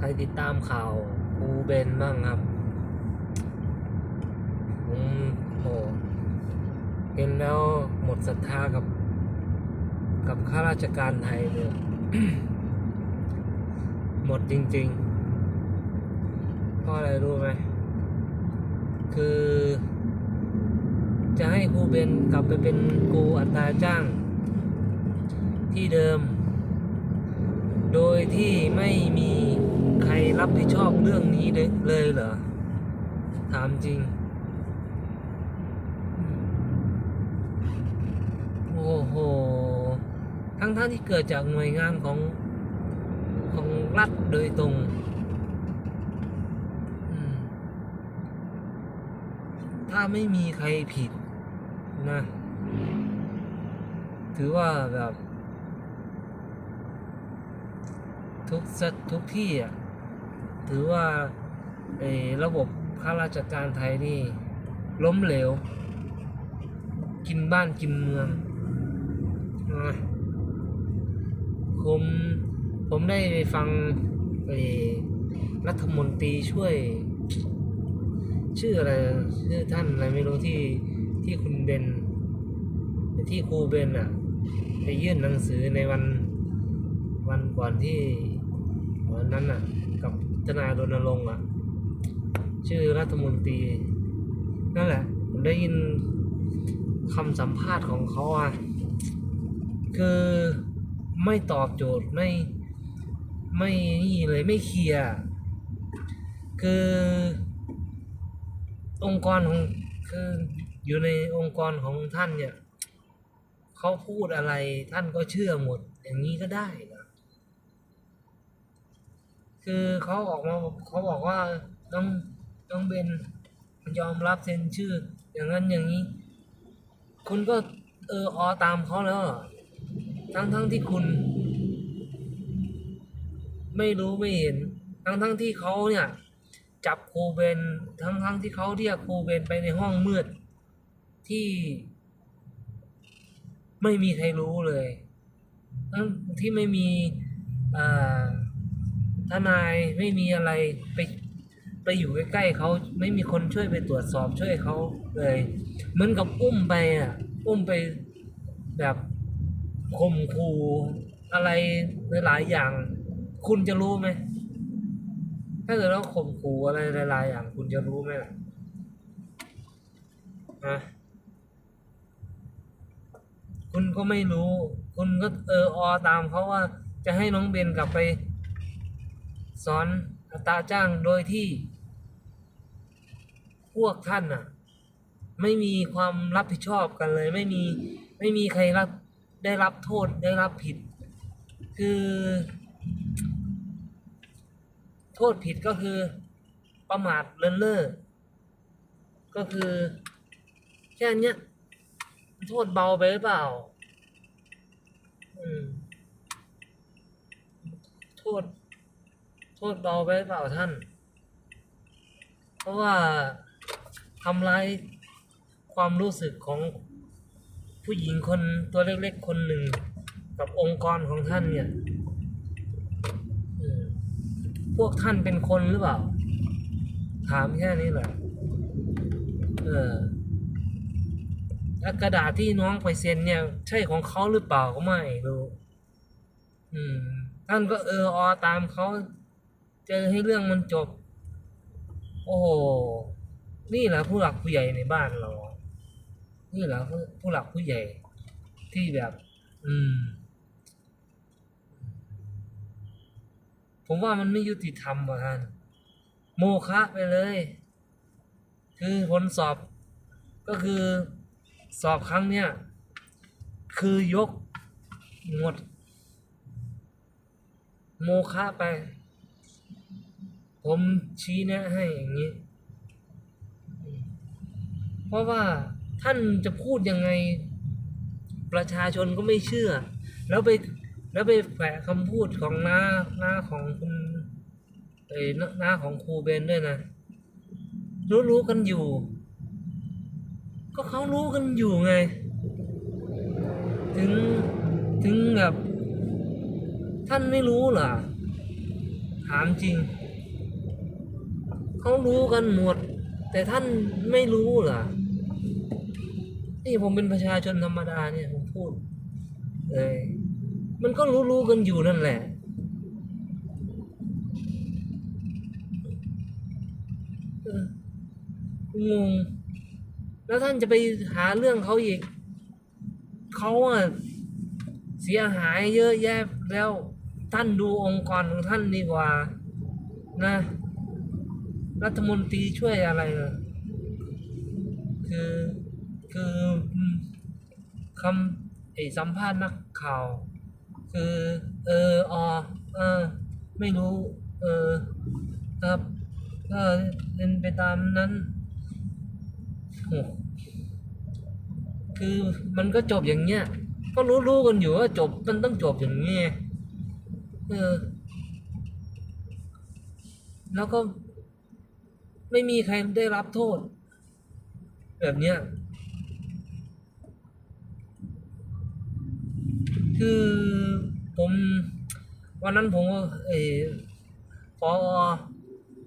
ใครติดตามข่าวครูเบนบ้างครับผมโหเห็นแล้วหมดศรัทธากับ กับข้าราชการไทยเลยหมดจริง ๆ เพราะอะไรรู้ไหม คือ จะให้ครูเบนกลับไปเป็นครูอัตราจ้าง ที่เดิม โดยที่ไม่มี รับผิดชอบเรื่องนี้เลยเหรอ ถามจริง โอ้โห ทั้งท่านที่เกิดจากหน่วยงานของของรัฐโดยตรงถ้าไม่มีใครผิดนะ ถือว่าแบบ ทุกสถทุกที่อะ ถือว่าระบบข้าราชการไทยนี่ล้มเหลว กินบ้านกินเมืองผมผมได้ไปฟังไอ้รัฐมนตรีช่วย ชื่ออะไรชื่อท่านอะไรไม่รู้ที่ที่คุณเบนที่ครูเบนอะไปยื่นหนังสือในวันวันก่อนที่วันนั้นอะกับ ทนายรณรงค์อะชื่อรัฐมนตรี นั่นแหละ ผมได้ยินคำสัมภาษณ์ของเขาอะคือไม่ตอบโจทย์ไม่ไม่นี่เลยไม่เคลียร์คือ องค์กรของคืออยู่ในองค์กรของท่านเนี่ยเขาพูดอะไรท่านก็เชื่อหมด อย่างนี้ก็ได้ คือเขาออกมาเขาบอกว่าต้องต้องเป็นยอมรับเซ็นชื่อ อย่างนั้นอย่างนี้ คุณก็เอออตามเขาแล้วทั้งทั้งที่คุณ ไม่รู้ไม่เห็น ทั้งทั้งที่เขาเนี่ย จับครูเบนทั้งทั้งที่เขาเรียกครูเบนไปในห้องมืด ที่ ไม่มีใครรู้เลยทั้งที่ไม่มีอ่า ทนายไม่มีอะไรไปไปอยู่ใกล้ๆเขาไม่มีคนช่วยไปตรวจสอบช่วยเขาเลยเหมือนกับอุ้มไปอะอุ้มไปแบบข่มขู่อะไรหลายๆอย่าง คุณจะรู้ไหมถ้าเกิดว่าข่มขู่อะไรหลายๆอย่าง คุณจะรู้ไหมล่ะฮะคุณก็ไม่รู้ คุณก็เอออตามเขาว่าจะให้น้องเบนกลับไป สอนอัตราจ้างโดยที่ พวกท่านน่ะ ไม่มีความรับผิดชอบกันเลย ไม่มีไม่มีใครรับได้รับโทษได้รับผิด คือ โทษผิดก็คือประมาทเลินเล่อก็คือแค่นี้โทษเบาไปหรือเปล่าอืมโทษ โทษเบาไปหรือเปล่าท่าน เพราะว่าทำร้ายความรู้สึกของผู้หญิงคนตัวเล็กๆคนหนึ่ง กับองค์กรของท่านเนี่ยพวกท่านเป็นคนหรือเปล่า ถามแค่นี้แหละเออแล้วกระดาษที่น้องไปเซ็นเนี่ย ใช่ของเขาหรือเปล่าก็ไม่รู้ อืม ท่านก็เอออตามเขา เจอให้เรื่องมันจบ โอ้โห นี่แหละผู้หลักผู้ใหญ่ในบ้านเรา นี่แหละผู้หลักผู้ใหญ่ที่แบบ อืม ผมว่ามันไม่ยุติธรรมว่ะท่านโมฆะไปเลย คือผลสอบ ก็คือสอบครั้งเนี้ยคือยกหมด โมฆะไป ผมชี้แนะให้อย่างนี้ เพราะว่าท่านจะพูดยังไงประชาชนก็ไม่เชื่อ แล้วไปแล้วไปแฝงคำพูดของน้าน้าของคุณเอ้ยน้าน้าของครูเบนด้วยนะ รู้รู้กันอยู่ ก็เขารู้กันอยู่ไง ถึงถึงแบบ ท่านไม่รู้เหรอถามจริง เขารู้กันหมด แต่ท่านไม่รู้เหรอนี่ผมเป็นประชาชนธรรมดาเนี่ยผมพูดเลยมันก็รู้ๆกันอยู่นั่นแหละ งง แล้วท่านจะไปหาเรื่องเขาอีก เขาอะเสียหายเยอะแยะแล้วท่านดูองค์กรของท่านดีกว่า นะ รัฐมนตรีช่วยอะไรเหรอคือคือคำไอสัมภาษณ์นักข่าว คือเออออเออไม่รู้ เออครับก็เป็นไปตามนั้นโอ้คือมันก็จบอย่างเงี้ย ก็รู้รู้กันอยู่ว่าจบมันต้องจบอย่างเงี้ยเออ แล้วก็ ไม่มีใครได้รับโทษ แบบเนี้ยคือผมวันนั้นผมก็เออพอ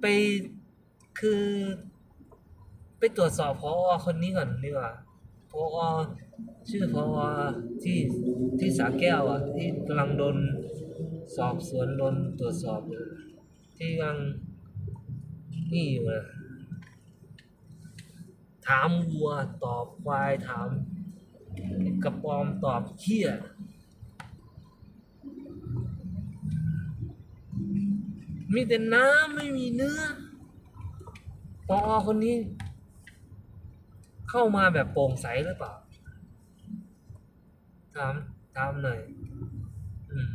ไปคือ ไปตรวจสอบพอคนนี้ก่อนดีกว่าพอชื่อพอที่ที่สาแก้วอะที่กำลังโดนสอบสวนโดนตรวจสอบที่กำลัง นี่อยู่ะถามวัวตอบควายถามกระปอมตอบเขี้ยมีแต่น้ำไม่มีเนื้อปอคนนี้ เข้ามาแบบโปร่งใสหรือเปล่า ถามถามหน่อยอืม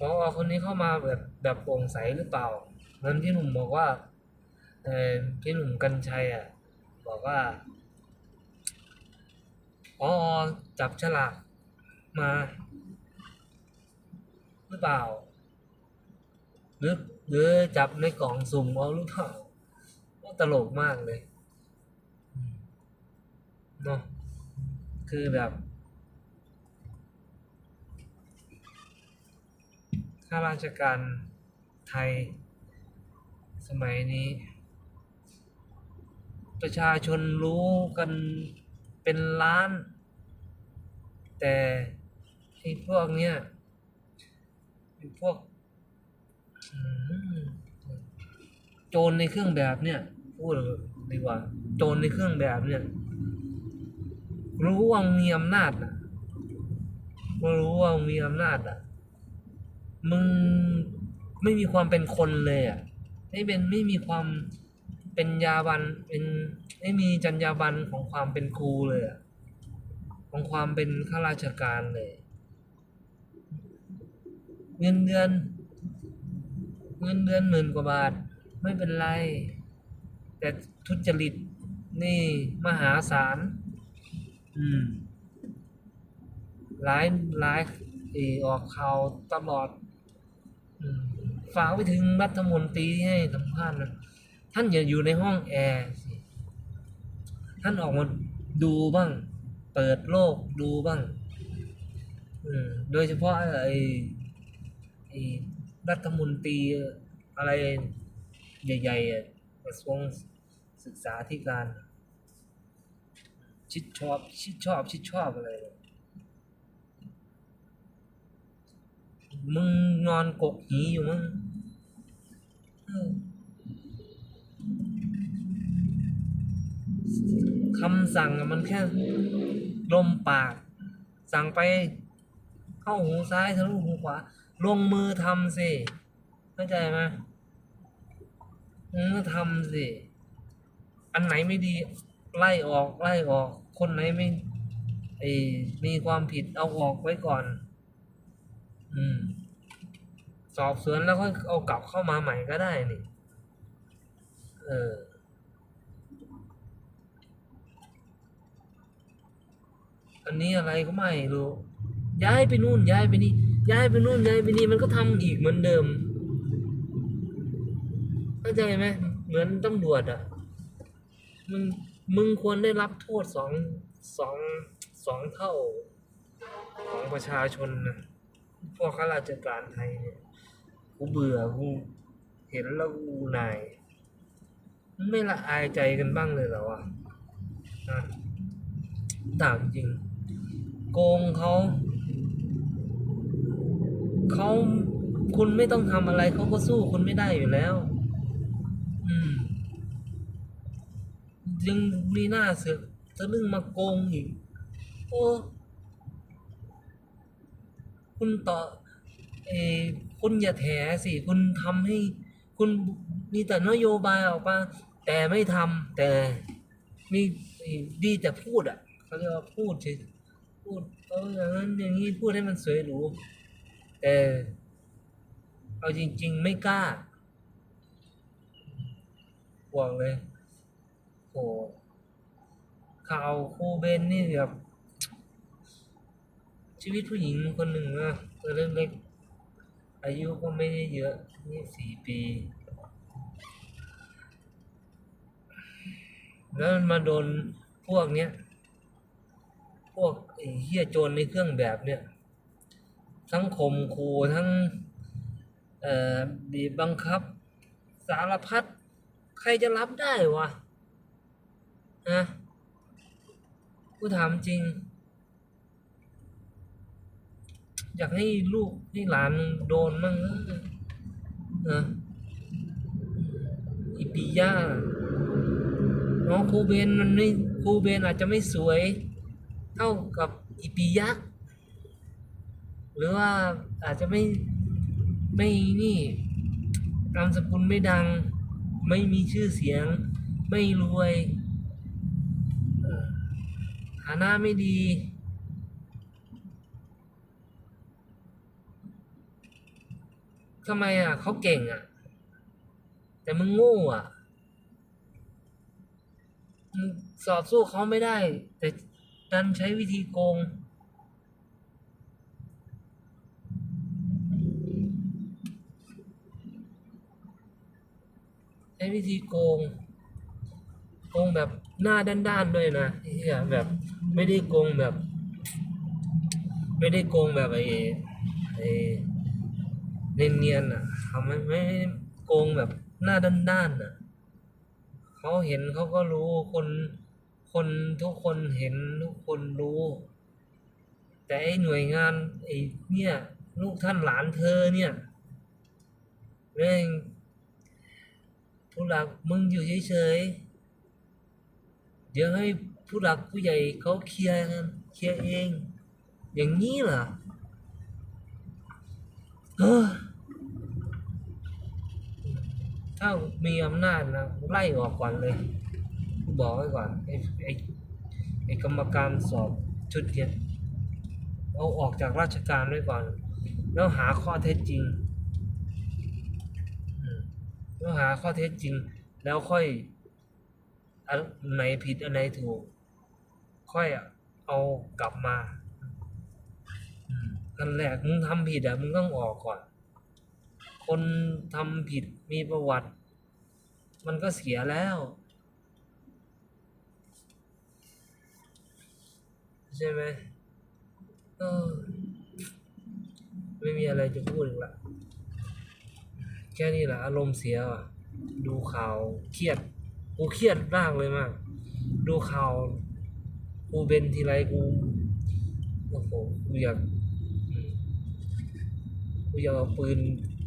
ปอคนนี้เข้ามาแบบแบบโปร่งใสหรือเปล่า เหมือนที่หนุ่มบอกว่าเออพี่หนุ่มกัญชัยอะ บอกว่าปอจับฉลากมาหรือเปล่าหรือหรือจับในกล่องสุ่มเอาหรือเปล่าก็ตลกมากเลยเนาะคือแบบ ข้าราชการไทย สมัยนี้ ประชาชนรู้กันเป็นล้าน แต่ไอ้พวกเนี้ยไอ้พวกโจรในเครื่องแบบเนี่ย พูดดีกว่า โจรในเครื่องแบบเนี่ย รู้ว่ามีอำนาจอะรู้ว่ามีอำนาจอะ มึงไม่มีความเป็นคนเลยอะ ไม่เป็นไม่มีความเป็นยาบันเป็นไม่มีจรรยาบรรณของความเป็นครูเลยอะของความเป็นข้าราชการเลย เงินเดือนเงินเดือนหมื่นกว่าบาท ไม่เป็นไร แต่ทุจริตนี่มหาศาล อืมหลายหลายเออออกข่าวตลอด อืม ฝากไปถึงรัฐมนตรีให้สัมภาษณ์นะท่านอย่าอยู่ในห้องแอร์สิท่านออกมาดูบ้าง เปิดโลกดูบ้างอืมโดยเฉพาะไอ้ไอ้รัฐมนตรีอะไรใหญ่ๆอะกระทรวงศึกษาธิการ ชิดชอบชิดชอบชิดชอบอะไรมึงนอนกกหีอยู่มั้ง คำสั่งมันแค่ลมปาก สั่งไป เข้าหูซ้ายทะลุหูขวา ลงมือทำสิเข้าใจไหมมือทำสิ อันไหนไม่ดี ไล่ออกไล่ออก คนไหนไม่ไอมีความผิดเอาออกไว้ก่อน อืม สอบสวนแล้วก็เอากลับเข้ามาใหม่ก็ได้นี่ เออ อันนี้อะไรก็ไม่รู้ ย้ายไปนู่นย้ายไปนี่ ย้ายไปนู่นย้ายไปนี่มันก็ทำอีกเหมือนเดิม เข้าใจไหมเหมือนตำรวจอะ มึง มึงควรได้รับโทษสองสองสองเท่าของประชาชนนะพวกข้าราชการไทยเนี่ย กูเบื่อกูเห็นแล้วกูนายมันไม่ละอายใจกันบ้างเลยเหรอวะนะต่างจริง โกงเขาเขาคุณไม่ต้องทำอะไรเขาก็สู้คุณไม่ได้อยู่แล้ว อืมยังมีหน้าเสือกทะลึ่งมาโกงอีกโอ้คุณต่อเออ คุณอย่าแถสิ คุณทำให้ คุณมีแต่นโยบายออกมา แต่ไม่ทำแต่มีดีแต่พูดอะเขาเรียกว่าพูดเฉยพูดเอออย่างนั้นอย่างนี้พูดให้มันสวยหรูแต่เอาจริง ๆ ไม่กล้าบอกเลยโอ้ข่าวครูเบนนี่แบบชีวิตผู้หญิงคนหนึ่งนะตัวเล็กๆ อายุก็ไม่ได้เยอะนี่สี่ปี แล้วมาโดนพวกเนี้ย พวกเฮียโจรในเครื่องแบบเนี่ย ทั้งข่มขู่ทั้งบีบบังคับ สารพัด ใครจะรับได้วะนะกูถามจริง อยากให้ลูกให้หลานโดนมั่งนะอีปีย่าน้องครูเบนมันไม่ครูเบนอาจจะไม่สวย เท่ากับอีปียะหรือว่าอาจจะไม่ไม่นี่นามสกุลไม่ดัง ไม่มีชื่อเสียง ไม่รวยฐานะไม่ดี ทำไมอะเขาเก่งอะ แต่มึงโง่อะมึงสอบสู้เขาไม่ได้ แต่ดันใช้วิธีโกง ใช้วิธีโกง โกงแบบหน้าด้านๆด้วยนะเฮียแบบไม่ได้โกงแบบ ไม่ได้โกงแบบไอ้ไอ้ เนียนๆอะเขาไม่ไม่โกงแบบหน้าด้านๆอะเขาเห็นเขาก็รู้คนคนทุกคนเห็นทุกคนรู้ แต่ไอ้หน่วยงานไอ้เนี่ย ลูกท่านหลานเธอเนี่ยแม่งผู้หลักมึงอยู่เฉยๆเดี๋ยวให้ผู้หลักผู้ใหญ่เขาเคลียร์กันเคลียร์เอง อย่างนี้เหรอ ถ้ามีอำนาจนะไล่ออกก่อนเลย บอกไว้ก่อนไอ้ไอ้ไอ้กรรมการสอบชุดเนี้ยเอาออกจากราชการไว้ก่อน แล้วหาข้อเท็จจริงแล้วหาข้อเท็จจริง แล้วค่อยอันไหนผิดอันไหนถูก ค่อยเอากลับมา อันแรกมึงทำผิดอะมึงต้องออกก่อน คนทำผิดมีประวัติ มันก็เสียแล้ว ใช่ไหมเออไม่มีอะไรจะพูดอีกละแค่นี้แหละอารมณ์เสียว่ะ ดูข่าวเครียด กูเครียดมากเลยมาก ดูข่าวกูเป็นทีไรกูโอ้โหกูอยาก กูจะเอาปืน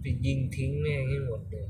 ไปยิงทิ้งแม่งให้หมดเลย